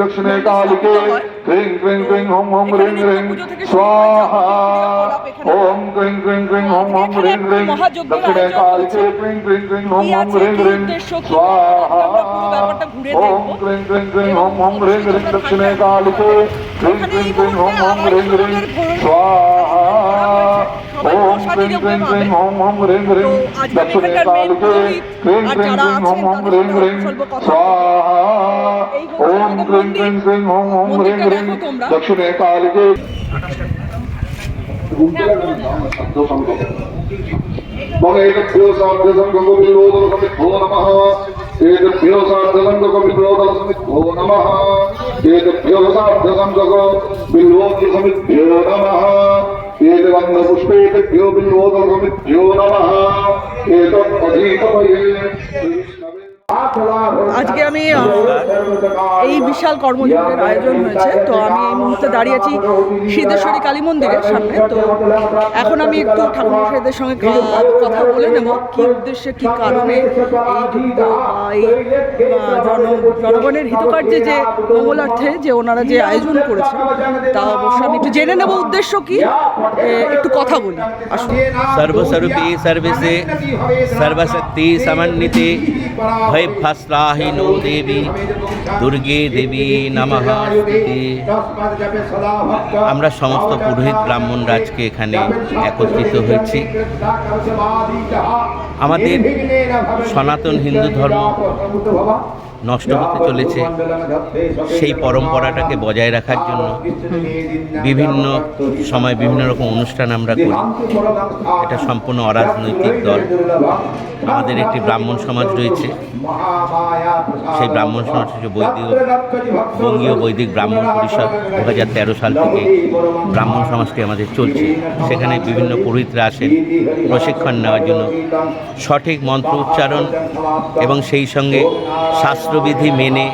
দক্ষিণে কালকে ক্রিং ক্রিং ক্রিং ওম ওম রিং রিং স্বাহা ওম ক্রিং ক্রিং ক্রিং ওম ওম রিং রিং দক্ষিণে কালকে দক্ষিণে কালকে। ক্রিং ক্রিং ক্রিং ওম ওম রিং রিং স্বাহা ওম ক্রিং एतवन्नपुष्पेभ्यो विनियोगमित्यो नमः एतत् अधीतमये আজকে আমি এই বিশাল কর্মজীবনের আয়োজন হয়েছে। তো আমি এই মুহূর্তে দাঁড়িয়ে আছি সিদ্ধেশ্বরী কালী মন্দিরের সামনে। তো এখন আমি একটু ঠাকুরমশাইদের সঙ্গে কথা বলে নেব। কী উদ্দেশ্যে, কী কারণে এই জনগণের হিতকার্যে যে মঙ্গলার্থে যে ওনারা যে আয়োজন করেছে, তা অবশ্য আমি একটু জেনে নেব উদ্দেশ্য কি। একটু কথা বলি। আসলে সর্বস্বরূপী সার্ভিসে সর্বশক্তি সমন্বিতে ভয়ভ্রাস্রাহিণো দেবী দুর্গে দেবী নামাহাস্তে আমরা সমস্ত পুরোহিত ব্রাহ্মণ রাজকে এখানে একত্রিত হয়েছি। আমাদের সনাতন হিন্দু ধর্ম নষ্ট হতে চলেছে। সেই পরম্পরাটাকে বজায় রাখার জন্য বিভিন্ন সময় বিভিন্ন রকম অনুষ্ঠান আমরা করি। এটা সম্পূর্ণ অরাজনৈতিক দল। আমাদের একটি ব্রাহ্মণ সমাজ রয়েছে। সেই ব্রাহ্মণ সমাজ হচ্ছে বৈদিক বঙ্গীয় বৈদিক ব্রাহ্মণ পরিষদ দু হাজার তেরো সাল থেকে ব্রাহ্মণ সমাজটি আমাদের চলছে। সেখানে বিভিন্ন পুরোহিতরা আসেন। প্রশিক্ষণ নেওয়ার জন্য। সঠিক মন্ত্র উচ্চারণ এবং সেই সঙ্গে শাস্ত্রবিধি মেনে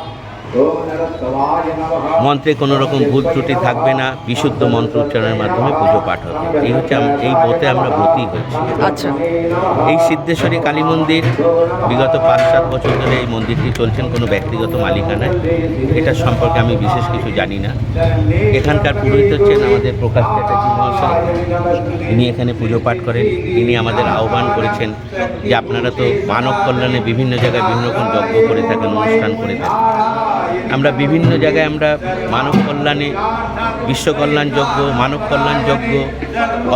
মন্ত্রে কোনো রকম ভুল ত্রুটি থাকবে না বিশুদ্ধ মন্ত্র উচ্চারণের মাধ্যমে পুজো পাঠ হবে। এই হচ্ছে এই বোতে আমরা ব্রতী হয়েছি। আচ্ছা। এই সিদ্ধেশ্বরী কালী মন্দির বিগত পাঁচ সাত বছর ধরে এই মন্দিরটি চলছেন কোনো ব্যক্তিগত মালিকানায়। এটা সম্পর্কে আমি বিশেষ কিছু জানি না। এখানকার পুরোহিত হচ্ছেন আমাদের প্রকাশ চ্যাটার্জি মহাশয়। ইনি এখানে পুজো পাঠ করেন। ইনি আমাদের আহ্বান করেছেন যে আপনারা তো মানব কল্যাণে বিভিন্ন জায়গায় বিভিন্ন রকম যজ্ঞ করে থাকেন অনুষ্ঠান করে থাকেন। আমরা বিভিন্ন জায়গায় আমরা মানব কল্যাণে বিশ্ব কল্যাণ যজ্ঞ মানব কল্যাণ যজ্ঞ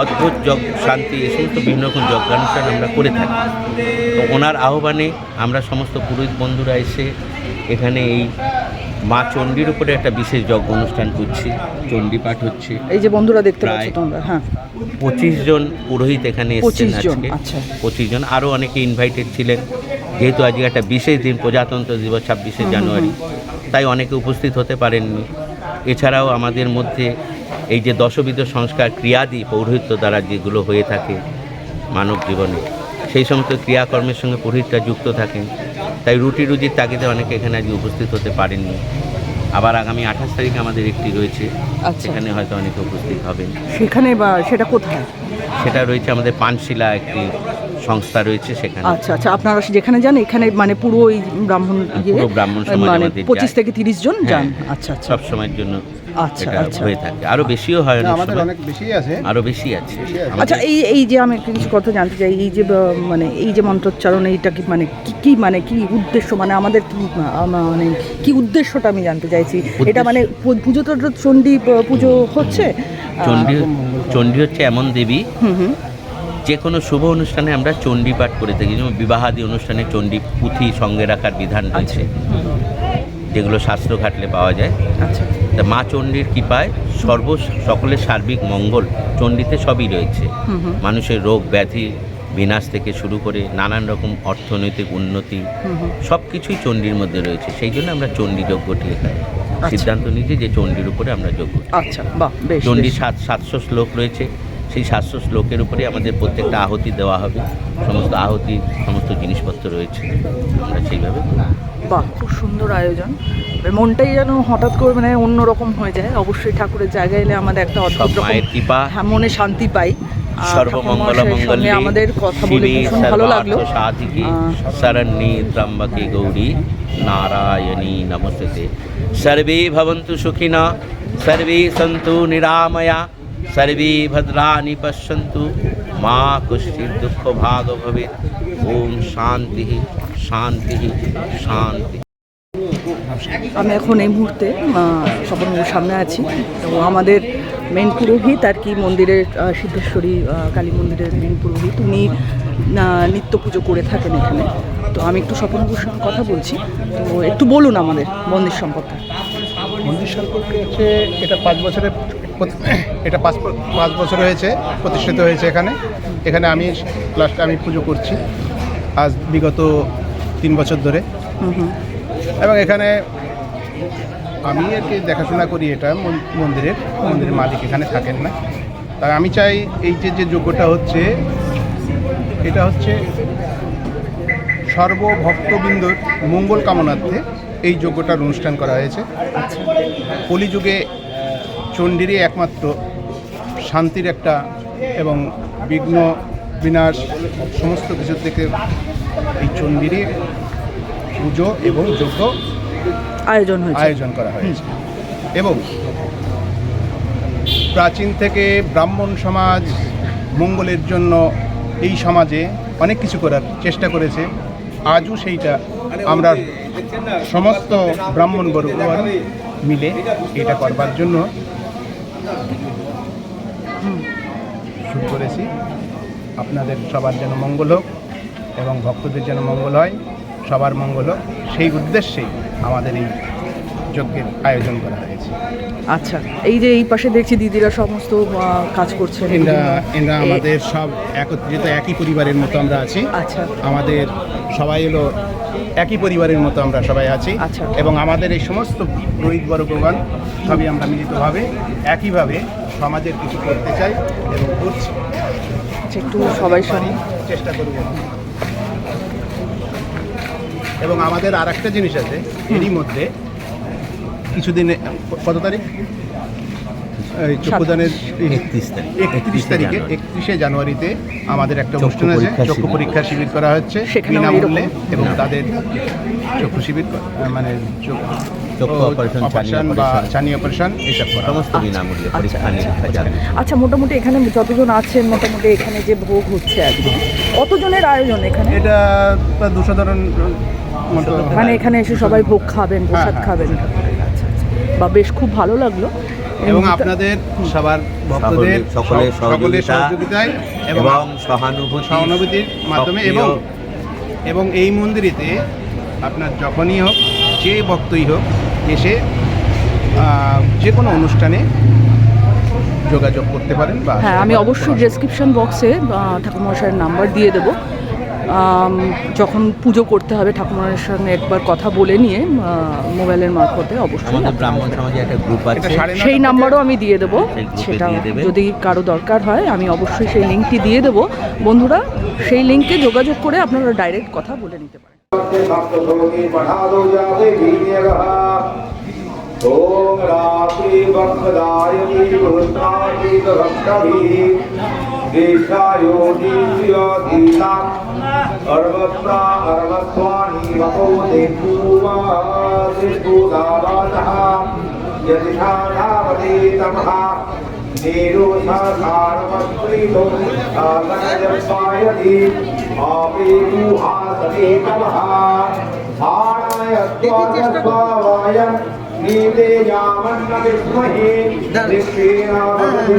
অদ্ভুত যজ্ঞ শান্তি এ সমস্ত বিভিন্ন রকম যজ্ঞানুষ্ঠান আমরা করে থাকি। তো ওনার আহ্বানে আমরা সমস্ত পুরোহিত বন্ধুরা এসে এখানে এই মা চণ্ডীর উপরে একটা বিশেষ যজ্ঞ অনুষ্ঠান করছি চণ্ডী পাঠ হচ্ছে। এই যে বন্ধুরা দেখতে পাচ্ছ তোমরা হ্যাঁ। পঁচিশ জন পুরোহিত এখানে এসেছেন 25 আজকে। আচ্ছা। পঁচিশ জন আরও অনেকে ইনভাইটেড ছিলেন। যেহেতু আজকে একটা বিশেষ দিন প্রজাতন্ত্র দিবস ছাব্বিশে জানুয়ারি তাই অনেকে উপস্থিত হতে পারেননি। এছাড়াও আমাদের মধ্যে এই যে দশবিধ সংস্কার ক্রিয়াদি পৌরোহিত্য দ্বারা যেগুলো হয়ে থাকে মানব জীবনে সেই সমস্ত ক্রিয়াকর্মের সঙ্গে পুরোহিতরা যুক্ত থাকেন। তাই রুটি রুজির তাগিদে অনেকে এখানে আজকে উপস্থিত হতে পারেননি। আবার আগামী আঠাশ তারিখে আমাদের একটি রয়েছে আচ্ছা। সেখানে হয়তো অনেকে উপস্থিত হবেন। সেখানে বা সেটা কোথায়? সেটা রয়েছে আমাদের পানশিলা একটি সংস্থা রয়েছে সেখানে। আচ্ছা আচ্ছা আপনারা যেখানে যান এখানে মানে পুরো ওই ব্রাহ্মণ ইয়ে, পুরো ব্রাহ্মণ সমাজ মানে পঁচিশ। থেকে তিরিশ জন যান। হ্যাঁ, আচ্ছা আচ্ছা। সব সময়ের জন্য আচ্ছা, আচ্ছা। হয়ে থাকে। আরও বেশিও হয় অনেক আমাদের অনেক বেশি আছে। আরও বেশি আছে। আচ্ছা এই এই যে আমি একটা কিছু কথা জানতে চাই এই যে মানে এই যে মন্ত্রোচ্চারণ এইটা কি মানে কি কি মানে কি উদ্দেশ্য মানে আমাদের কি মানে কি উদ্দেশ্যটা আমি জানতে চাইছি? এটা মানে পুজো তো চণ্ডী পুজো হচ্ছে? চণ্ডী চণ্ডী হচ্ছে এমন দেবী হুম হুম। যে কোনো শুভ অনুষ্ঠানে আমরা চণ্ডী পাঠ করে থাকি যেমন বিবাহাদি অনুষ্ঠানে চণ্ডী পুঁথি সঙ্গে রাখার বিধান রয়েছে যেগুলো শাস্ত্র ঘাটলে পাওয়া যায়। আচ্ছা। তা মা চণ্ডীর কৃপায় সর্ব সকলের সার্বিক মঙ্গল চণ্ডীতে সবই রয়েছে। মানুষের রোগ ব্যাধি বিনাশ থেকে শুরু করে নানান রকম অর্থনৈতিক উন্নতি সব কিছুই চণ্ডীর মধ্যে রয়েছে। সেই জন্য আমরা চণ্ডী যজ্ঞটি এখানে সিদ্ধান্ত নিয়েছি যে চণ্ডীর উপরে আমরা যজ্ঞ আচ্ছা বাহ সাত সাতশো শ্লোক রয়েছে। সেই সাতশো শ্লোকের উপরে আমাদের প্রত্যেকটা আহতি দেওয়া হবে। সমস্ত আহুতি সমস্ত জিনিসপত্র রয়েছে। আমরা সেইভাবে। বাহ খুব সুন্দর আয়োজন। মনটাই যেন হঠাৎ করে মানে অন্যরকম হয়ে যায়। অবশ্যই ঠাকুরের জায়গায় এলে আমাদের একটা অদ্ভুত মায়ের কৃপা। হ্যাঁ মনে শান্তি পাই। আর সর্বমঙ্গল ঠাকুরমশাইয়ের মঙ্গলে আমাদের কথা বলে ভীষণ ভালো লাগল। সাধিকে ত্রম্বকে গৌরী। নারায়ণী নমস্তে। সর্বে ভবন্তু সুখিনা সর্বে সন্তু নিরাময়া। সর্বে ভদ্রাণি পশ্যন্তু মা কুষ্ঠির দুঃখ ভাগ ভবেত ওম শান্তি শান্তি শান্তি আমি এখন এই মুহূর্তে স্বপনবাবুর সামনে আছি। তো আমাদের মেন পুরোহিত আর কি মন্দিরের সিদ্ধেশ্বরী কালী মন্দিরের মেন পুরোহিত। উনি নিত্য পুজো করে থাকেন এখানে। তো আমি একটু স্বপনবাবুর সঙ্গে কথা বলছি। তো একটু বলুন আমাদের মন্দির সম্পর্কে। মন্দির সম্পর্কে হচ্ছে এটা পাঁচ বছরের এটা পাঁচ পাঁচ বছর হয়েছে প্রতিষ্ঠিত হয়েছে এখানে। এখানে আমি লাস্ট আমি পুজো করছি আজ বিগত তিন বছর ধরে। এবং এখানে আমি আর কি দেখাশোনা করি এটা মন- মন্দিরের মন্দিরের মালিক এখানে থাকেন না। তাই আমি চাই এই যে যে যজ্ঞটা হচ্ছে এটা হচ্ছে সর্বভক্তবৃন্দর মঙ্গল কামনার্থে এই যজ্ঞটার অনুষ্ঠান করা হয়েছে। কলিযুগে চণ্ডীরই একমাত্র শান্তির একটা এবং বিঘ্ন বিনাশ সমস্ত কিছু থেকে এই চণ্ডীরই পুজো এবং যজ্ঞ আয়োজন আয়োজন করা হয়েছে। এবং প্রাচীন থেকে ব্রাহ্মণ সমাজ মঙ্গলের জন্য এই সমাজে অনেক কিছু করার চেষ্টা করেছে। আজও সেইটা আমরা সমস্ত ব্রাহ্মণ বর্গগণ মিলে এটা করবার জন্য শুরু করেছি। আপনাদের সবার যেন মঙ্গল হোক এবং ভক্তদের যেন মঙ্গল হয় সবার মঙ্গল হোক। সেই উদ্দেশ্যেই আমাদের এই যজ্ঞের আয়োজন করা হয়েছে। আচ্ছা এই যে এই পাশে দেখছি দিদিরা সমস্ত কাজ করছেন। এরা এরা আমাদের সব একত্রিত একই পরিবারের মতো আমরা আছি। আচ্ছা। আমাদের সবাই হলো একই পরিবারের মতো আমরা সবাই আছি। আচ্ছা। এবং আমাদের এই সমস্ত রোহিত বর্গগণ সবই আমরা মিলিতভাবে একইভাবে সমাজের কিছু করতে চাই এবং করছি। আচ্ছা একটু সবাই সঙ্গে চেষ্টা করব। এবং আমাদের আর একটা জিনিস আছে এরই মধ্যে কিছুদিন কত তারিখ? চক্ষুদানের একত্রিশ তারিখ। একত্রিশ তারিখে একত্রিশে জানুয়ারিতে আমাদের একটা অনুষ্ঠান আছে চক্ষু। পরীক্ষা শিবির করা হচ্ছে বিনামূল্যে? এবং তাদের চক্ষু শিবির মানে আচ্ছা মোটামুটি এখানে যতজন আছেন মোটামুটি এখানে যে ভোগ হচ্ছে একদম কতজনের আয়োজন এখানে? এটা দুশো ধরুন মতো মানে এখানে এসে সবাই ভোগ খাবেন প্রসাদ হ্যাঁ। খাবেন। আচ্ছা আচ্ছা। বা বেশ খুব ভালো লাগল। এবং আপনাদের সবার ভক্তদের সকলের সকলের সহযোগিতায় এবং সহানুভূতি সহানুভূতির মাধ্যমে এবং এবং এই মন্দিরেতে আপনার যখনই হোক যে ভক্তই হোক এসে যে কোনো অনুষ্ঠানে যোগাযোগ করতে পারেন বা হ্যাঁ আমি অবশ্যই ডেসক্রিপশন বক্সে ঠাকুরমশাইয়ের নাম্বার দিয়ে দেবো। যখন পুজো করতে হবে ঠাকুরমশাইয়ের সঙ্গে একবার কথা বলে নিয়ে আহ, মোবাইলের মারফতে অবশ্যই আমাদের আপনারা ব্রাহ্মণ সমাজে একটা গ্রুপ এটা আছে সাড়ে নটা সেই নাম্বারও আমি দিয়ে দেবো সেই গ্রুপে সেটা দিয়ে দেবেন। যদি কারো দরকার হয় আমি অবশ্যই সেই লিঙ্কটি দিয়ে দেবো বন্ধুরা সেই লিঙ্কে যোগাযোগ করে আপনারা ডাইরেক্ট কথা বলে নিতে পারেন भक्तोगी पठादो जाते वीर्यगः ॐ रात्रि देशायोदीयदीना अर्वत्रा अर्वत्वानि वपोदे पूवादितुदावातः यदि धारावदे तमः नेरोधारवत्रितो सागरजपायति आपेरुहासने तमः धाराय त्वागत्वावायम् नीते यामन्न विद्महे दिक्षेणावतिस्वायः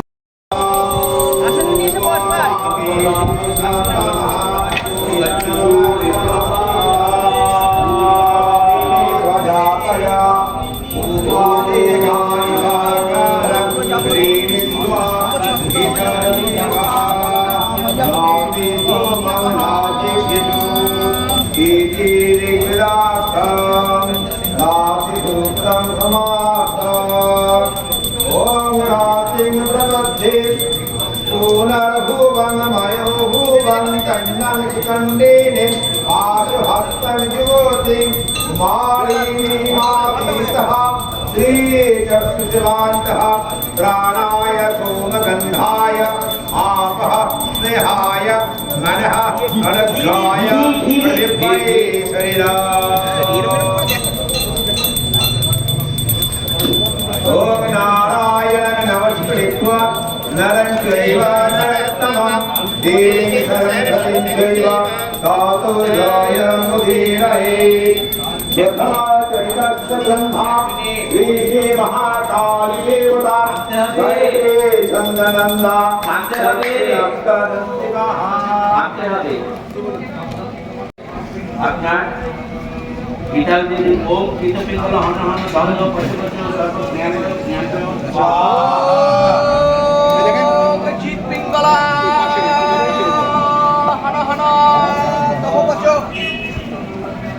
कंदीन आशभक्तज्योति मालिनीमातीतः श्रीचक्षुज्वान्तः प्राणाय सोमगन्धाय, आपः स्नेहाय, मनः अनुग्राय प्रतिभये शरीरा ओम नारायण नमस्कृत्वा नरं चैव नरत्तमं। देवी सर्वे चैव तातो जयमुदीरये यथा चैतस्य ब्रह्मा श्रीजे महाकाली देवता जयते चन्दनन्दा सत्यदन्तिकाः ভাবতে হবে আপনার বিঠাল দিদি ওম কৃত পিঙ্গল হন হন দহন পশু পশু সর্ব জ্ঞান জ্ঞান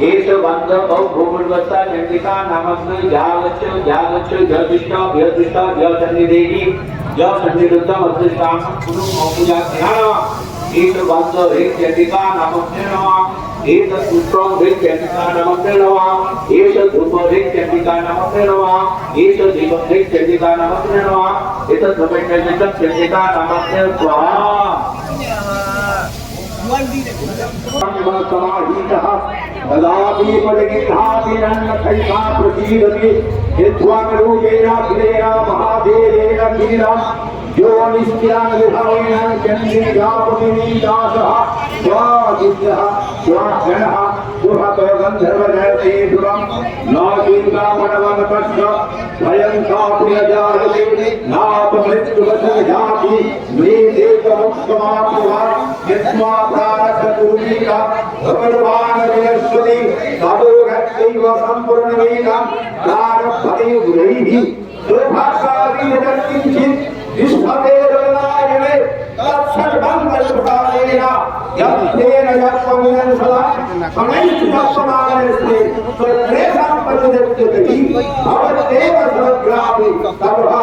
एष बंध बहुभूगुणवत्ता चंडिका नामस्मै जागच्छ जागच्छ जयदुष्ट व्यदुष्ट जयसन्निधेहि जयसन्निरुद्धम अदृष्टां कुरु मौपुजा ज्ञान एष बंध वे चंडिका नामस्मै नमः एष पुत्रं वे चंडिका नामस्मै नमः एष धूप वे चंडिका नामस्मै नमः एष दीपं वे चंडिका नामस्मै नमः एतद् धूपेण चंडिका नामस्मै स्वाहा समाहितः तदापीपदगिन्धादिरन्नखैषा प्रसीदति यद्वाकरूपेण अखिलेन महादेवेन कीलं यो निश्चिराङ्गविभावेन चन्द्रिकापतिनीदासः स्वादित्यः स्वाक्षणः सुहतो गन्धर्वजयतेषुरं न चिन्तामणवनपश्च भयं काप्रियजायते नापमृत्युवशजाति मृदेकमुक्षमाप्नुवा यस्मा प्रारब्धपूर्वीका भगवानजयस्वति तदोगत्यैव सम्पूर्णमेकं प्रारब्धते गुरैः رشوتين العالمين قد سلمان الشفاعين يبدين يقومون الصلاة فليس يقومون الصلاة فليس يقومون الصلاة فليس يقومون الصلاة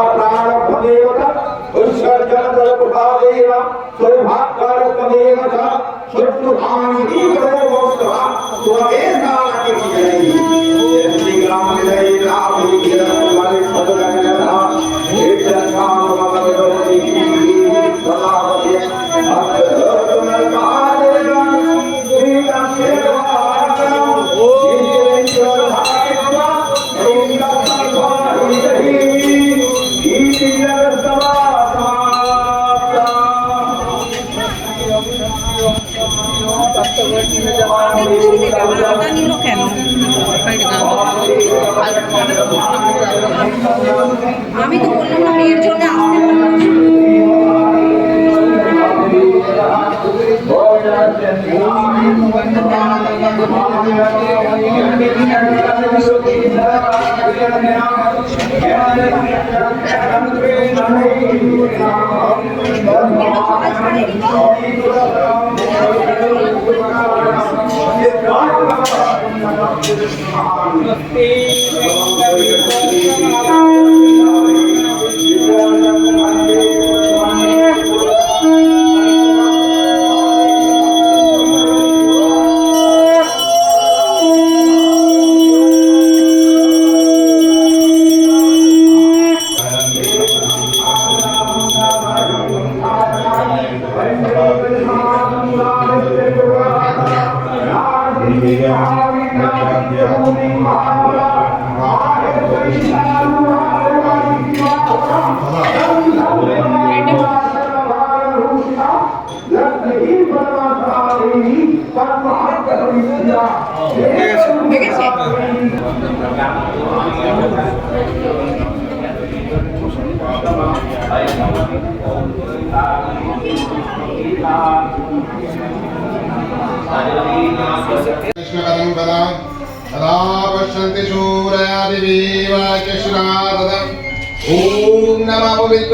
আমি তো বললাম না বিয়ের জন্য আসতে Thank you.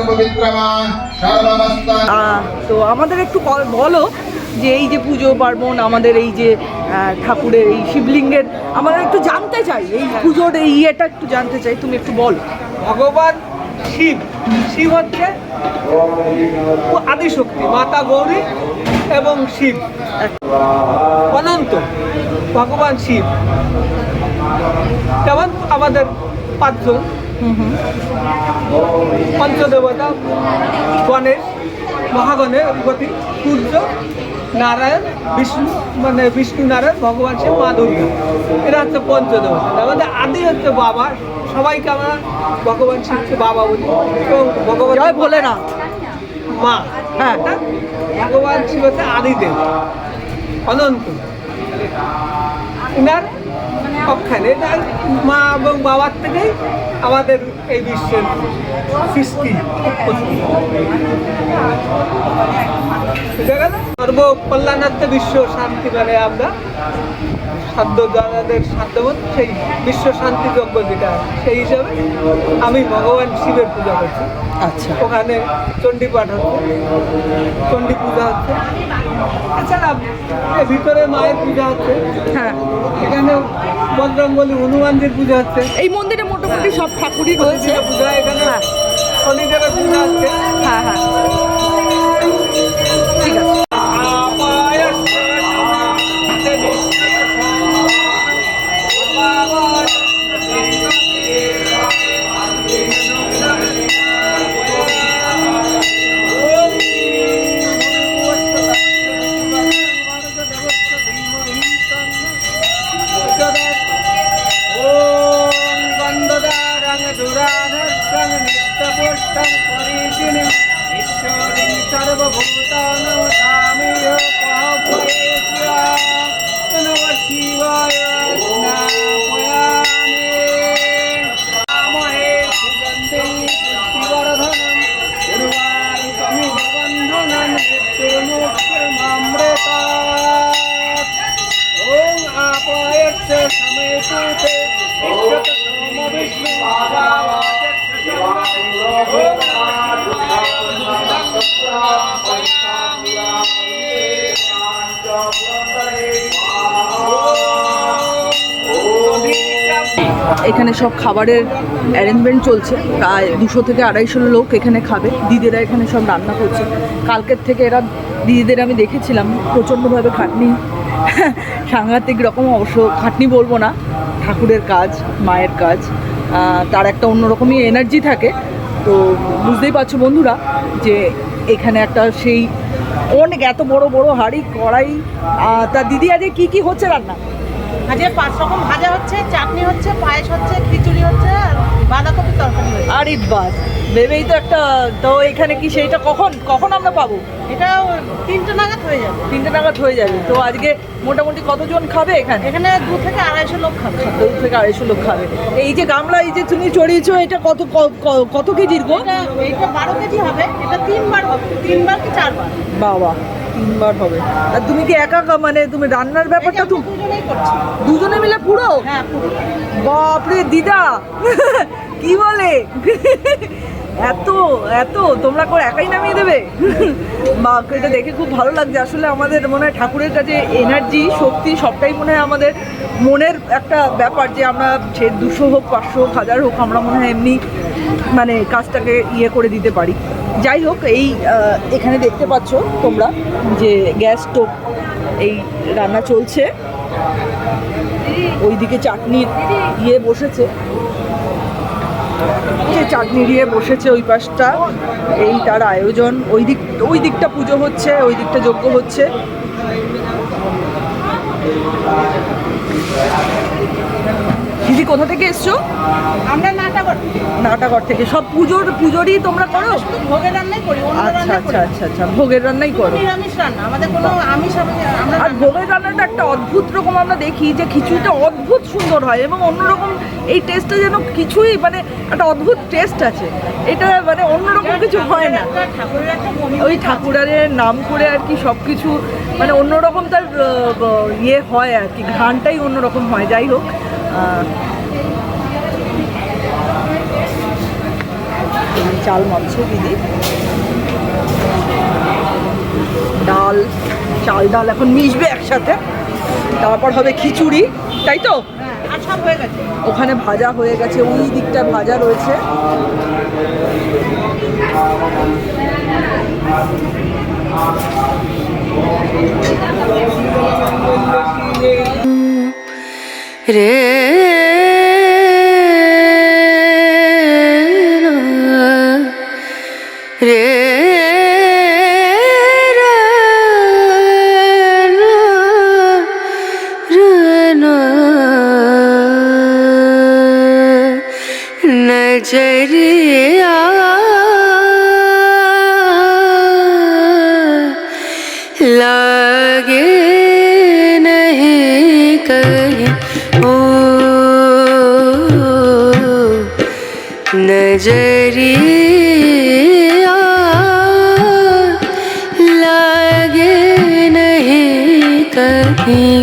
पवित्रमा सर्वमस्ता আহ, তো আমাদের একটু বল- বলো যে এই যে পুজো পার্বণ আমাদের এই যে আহ, ঠাকুরের এই শিবলিঙ্গের আমরা একটু জানতে চাই এই পুজোর এই ইয়েটা একটু জানতে চাই তুমি একটু বলো ভগবান শিব। শিব হচ্ছে আদিশক্তি, মাতা গৌরী এবং শিব। অনন্ত, ভগবান শিব। যেমন আমাদের পাঁচজন? পঞ্চদেবতা, গণেশ, মহাগণের অধিপতি সূর্য, নারায়ণ, বিষ্ণু মানে বিষ্ণু নারায়ণ, ভগবান শিব, মা দুর্গা। এরা হচ্ছে পঞ্চদেবতা। আমাদের আদি হচ্ছে বাবা সবাইকে আমরা ভগবান শিবকে বাবা বলি। এবং ভগবান জয় ভোলেনাথ। মা। হ্যাঁ। ভগবান শিব হচ্ছে আদিদেব অনন্ত। ইনার অক্ষানে মা এবং বাবার থেকেই আমাদের এই বিশ্বের সৃষ্টি উৎপত্তি। সর্ব কল্যাণার্থে বিশ্ব শান্তি মানে আমরা সাধ্য যাদের সাধ্যবোধ সেই বিশ্ব শান্তি যজ্ঞ যেটা সেই হিসাবে আমি ভগবান শিবের পূজা করছি। আচ্ছা। ওখানে চণ্ডী পাঠ হচ্ছে চণ্ডী পূজা হচ্ছে। এছাড়া ভিতরে মায়ের পূজা হচ্ছে। হ্যাঁ। এখানে বজরঙ্গলী হনুমানজির পূজা হচ্ছে। এই মন্দিরে মোটামুটি সব ঠাকুরই রয়েছে। পূজা এখানে হ্যাঁ। শনিদেবের পূজা হচ্ছে। হ্যাঁ হ্যাঁ। ঠিক আছে। परीशिनीं এখানে সব খাবারের অ্যারেঞ্জমেন্ট চলছে। প্রায় দুশো থেকে আড়াইশো লোক এখানে খাবে। দিদিরা এখানে সব রান্না করছে। কালকের থেকে এরা দিদিদের আমি দেখেছিলাম, প্রচণ্ডভাবে খাটনি, সাংঘাতিক রকম অবশ্য, খাটনি বলব না। ঠাকুরের কাজ, মায়ের কাজ তার একটা অন্যরকমই এনার্জি থাকে। তো বুঝতেই পারছ বন্ধুরা যে এখানে একটা সেই অনেক এত বড় বড় হাঁড়ি, কড়াই তা দিদি আজকে কী কী হচ্ছে রান্না? আজকে পাঁচ রকম ভাজা হচ্ছে চাটনি হচ্ছে পায়েস হচ্ছে খিচুড়ি হচ্ছে আর বাঁধাকপি তরকারি হচ্ছে আরে বাস ভেবেই তো একটা তো এখানে কি সেইটা কখন কখন আমরা পাবো? এটা তিনটে নাগাদ হয়ে যাবে। তিনটে নাগাদ হয়ে যাবে। তো আজকে মোটামুটি কতজন খাবে এখানে? এখানে দু থেকে আড়াইশো লোক খাবে। দু থেকে আড়াইশো লোক খাবে। এই যে গামলা এই যে তুমি চড়িয়েছো এটা কত কত কেজির গো? এটা এটা বারো কেজি হবে। এটা তিনবার হবে। তিনবার কি চারবার? বাবা তিনবার হবে। আর তুমি কি একা মানে তুমি রান্নার ব্যাপারটা তুমি দুজনে মিলে পুরো? হ্যাঁ পুরো। বাপরে দিদা! কি বলে? এত এত তোমরা করে একাই নামিয়ে দেবে? মা এটা দেখে খুব ভালো লাগছে। আসলে আমাদের মনে হয় ঠাকুরের কাছে এনার্জি শক্তি সবটাই মনে হয় আমাদের মনের একটা ব্যাপার যে আমরা সে দুশো হোক পাঁচশো হোক হাজার হোক আমরা মনে হয় এমনি মানে কাজটাকে ইয়ে করে দিতে পারি। যাই হোক, এই এখানে দেখতে পাচ্ছ তোমরা যে গ্যাস স্টোভ এই রান্না চলছে। ওইদিকে চাটনির ইয়ে বসেছে। চাটনি দিয়ে বসেছে ওই পাশটা। এই তার আয়োজন। ওই দিক, ওই দিকটা পুজো হচ্ছে, ওই দিকটা যজ্ঞ হচ্ছে। দিদি কোথা থেকে এসছো? আমরা নাটা করি নাটাগড় থেকে। সব পুজোর পুজোরই তোমরা করো? ভোগের রান্নাই করি আচ্ছা আচ্ছা আচ্ছা আচ্ছা ভোগের রান্নাই করো। নিরামিষ রান্না। আমাদের কোনো আমিষ আমরা আর ভোগের রান্নাটা একটা অদ্ভুত রকম আমরা দেখি যে খিচুড়িটা অদ্ভুত সুন্দর হয় এবং অন্যরকম এই টেস্টটা যেন কিছুই মানে একটা অদ্ভুত টেস্ট আছে। এটা মানে অন্যরকম কিছু হয় না। ওই ঠাকুরের নাম করে আর কি সব কিছু মানে অন্যরকম তার ইয়ে হয় আর কি ঘ্রাণটাই অন্যরকম হয়। যাই হোক চাল মাপছে দিদি। ডাল, চাল ডাল এখন মিশবে একসাথে। তারপর হবে খিচুড়ি, তাই তো? ওখানে ভাজা হয়ে গেছে, ওই দিকটা ভাজা রয়েছে। रे नज़रिया लागे नहीं कभी।